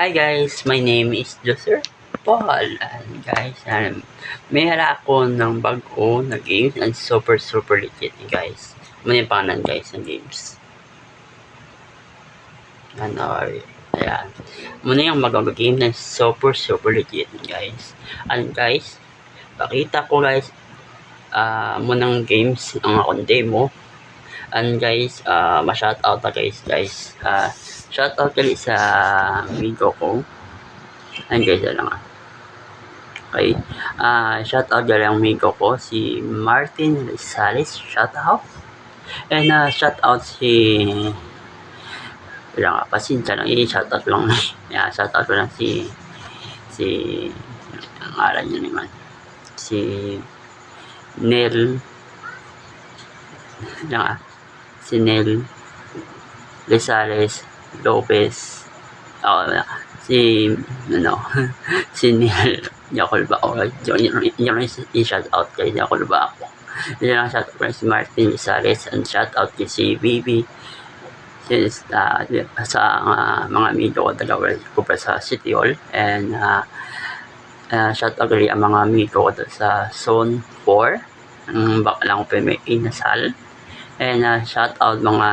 Hi guys, my name is Joser Paul. And guys, um, may hala ako ng bago na games and super super legit guys. Pangalan guys ng games. Ano, ayan. Muna yung magagawa game na super super legit guys. And guys, pakita ko guys ah munang games ang akong demo. And guys, uh, ma-shout out na guys, guys. Uh, shout out kali sa amigo ko. And guys, ano nga. Okay. Uh, shout out kali ang amigo ko, si Martin Rizales. Shout out. And uh, shout out si wala nga, pasensya lang, i-shout out lang. yeah, shout out ko lang si si ang ngalan niya naman. Si Nel na si Nel Rizales Lopez. Oh, si ano si Nel Yakol ba ako yun yun yung shout out kay Yakol ba ako yun lang shout out kay si Martin Rizales and shout out kay si Bibi since uh, sa uh, mga amigo ko dalawa ko pa sa City Hall. And uh, uh, shout out kay ang mga amigo ko sa Zone 4 ang baka lang ko pa may inasal. And uh, shout out mga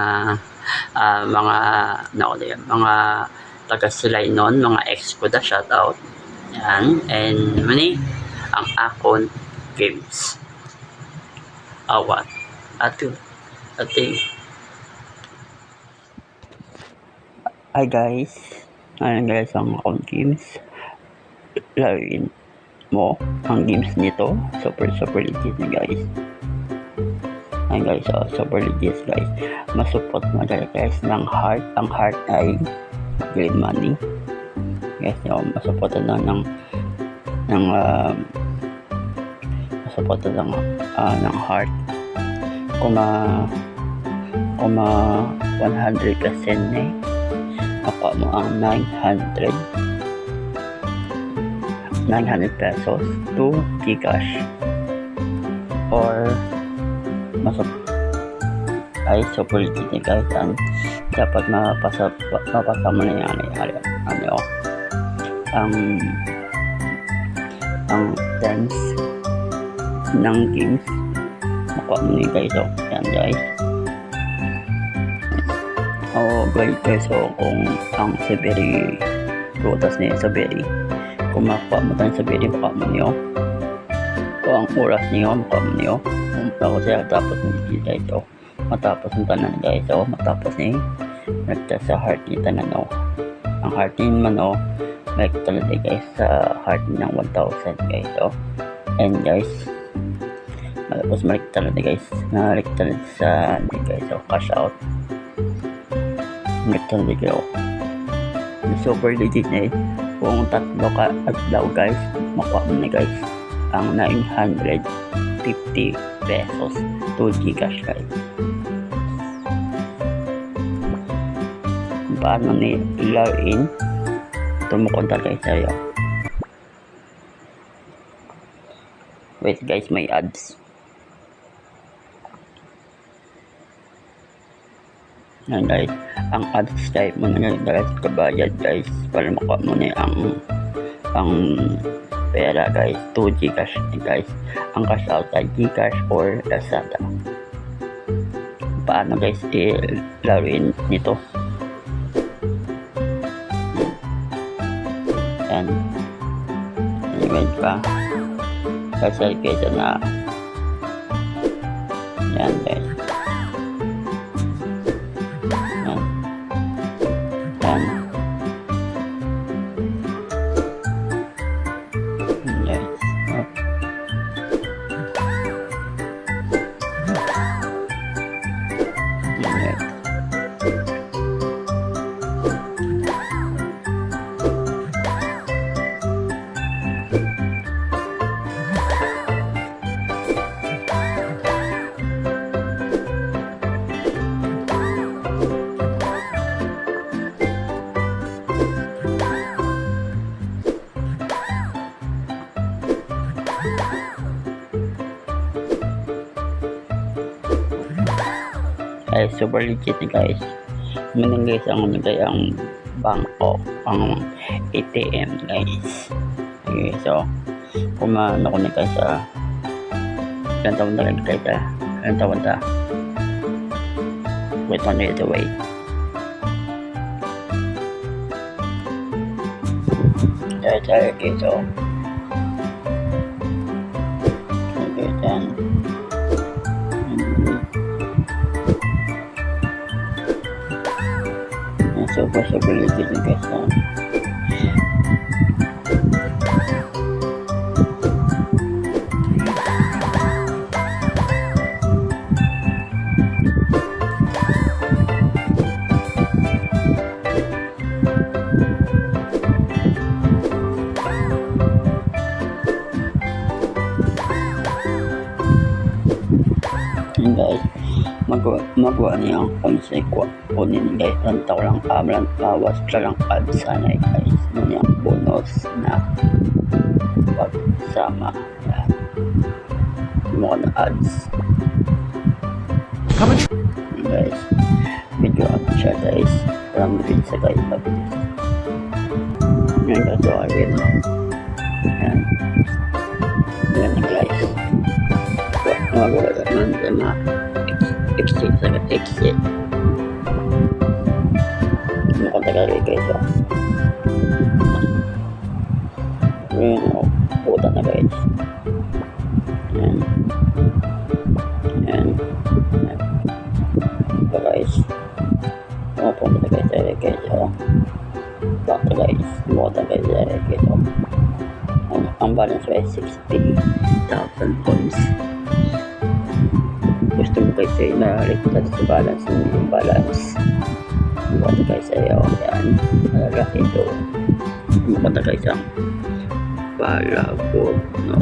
uh, mga ano yan, mga taga silay noon, mga ex ko da shout out. Yan. And mani ang akon games. Awat. Atu. Ati. Hi guys. Ayan guys ang akon games. Laruin mo ang games nito. Super super legit guys. Ayan guys, oh, super legit guys. Masupport mo dahil guys ng heart. Ang heart ay green money. Guys, oh, masupport na ng ng uh, masupport na ng, uh, ng heart. Kuma kuma 100% na eh. Ako mo ang 900 900 pesos to Gcash or masuk ay ni guys ang dapat mapasa mapasa mo na yan ay ano ang ang terms ng games. Makuha mo ni guys oh yan guys. Oh guys guys so kung ang Severi rutas niya Severi kung makuha mo tayo Severi makuha mo niyo. Kung ang oras niyo makuha mo niyo ako siya tapos hindi guys oh matapos ang tanan guys oh matapos ni nagta sa heart ni tanan oh. Ang heart ni man oh. May talaga guys sa heart ng 1000 guys oh and guys matapos malik talaga guys. Nalik talaga sa ni guys oh cash out. Malik talaga oh. Super legit na eh. Kung tatlo ka at daw guys makuha mo na guys ang 950 pesos to Gcash guys. Paano ni login? Tumukontak kayo sa'yo. Wait guys, may ads. Yan guys, ang ads type mo na guys, kabayad guys, para makuha mo na ang ang pera guys. To Gcash guys. Ang cash out ay Gcash or Lazada. Paano guys i-laruin nito? Yan. Yan pa. Kasi kaya na. Yan guys ay super legit guys. Manang guys ang ano guys ang Bangkok ang ATM guys. Okay, so kung maano ko na guys sa ilang taon na lang guys ah. Ilang taon na. Wait one minute wait. Tayo okay, so So, possibility din guys magawa, niya ang po ninyo guys. Ang tao lang kamalan, bawas ka lang ad sana eh. Yun yung bonus na pagsama. Yan. Mga na ads. Guys, medyo up siya guys. Parang din sa guys, mabilis. Guys, so ayun. Yan. Yan guys. Magawa naman sa mga exit sa exit. Nakatagal guys. Oh. Ayan, oh. Puta na guys. Ayan. Ayan. Ayan. Ito guys. Oh, punta na guys. Ayan guys. Oh. Back to guys. Puta guys. Ayan guys. Oh. Ang, ang balance ay 60,000 points gusto mo guys ay naligtad sa balance ng yung balance. Buwan guys ay oh, yan. Malaki ito. Buwan guys ang palabog no?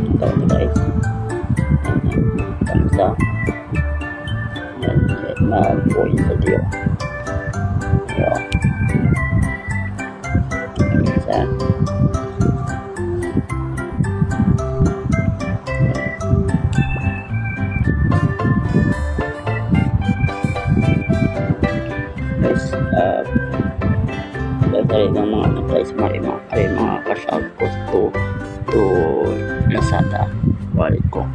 Ito na guys kamsa yan mag-point sa diyo yan isa dahil ng mga ano may mga, ay mga cash out ko to to Lazada wallet ko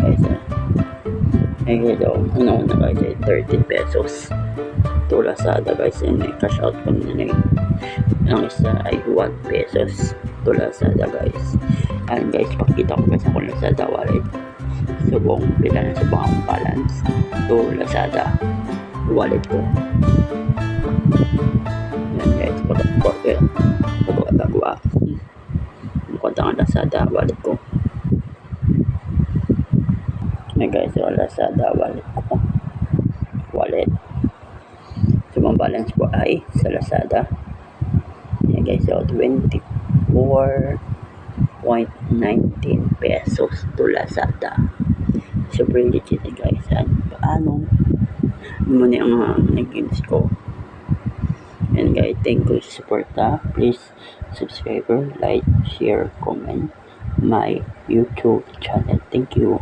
guys uh, ay guys oh, ano na guys ay 30 pesos to Lazada guys and may cash out ko na na ang isa ay 1 pesos to Lazada guys and guys pakita ko guys ako Lazada wallet subong bila na subong ang balance to Lazada wallet ko. Guys, pag-report ko yan. Pag-gagawa. Mukhang ang Lazada wallet ko. Yan guys, so Lazada wallet ko. Wallet. So, balance ko ay sa Lazada. Yan guys, so 24.19 pesos to Lazada. Super legit guys. Yan. Paano? muna ang uh, nag-games ko. And guys, thank you support ha. Please subscribe, like, share, comment my YouTube channel. Thank you.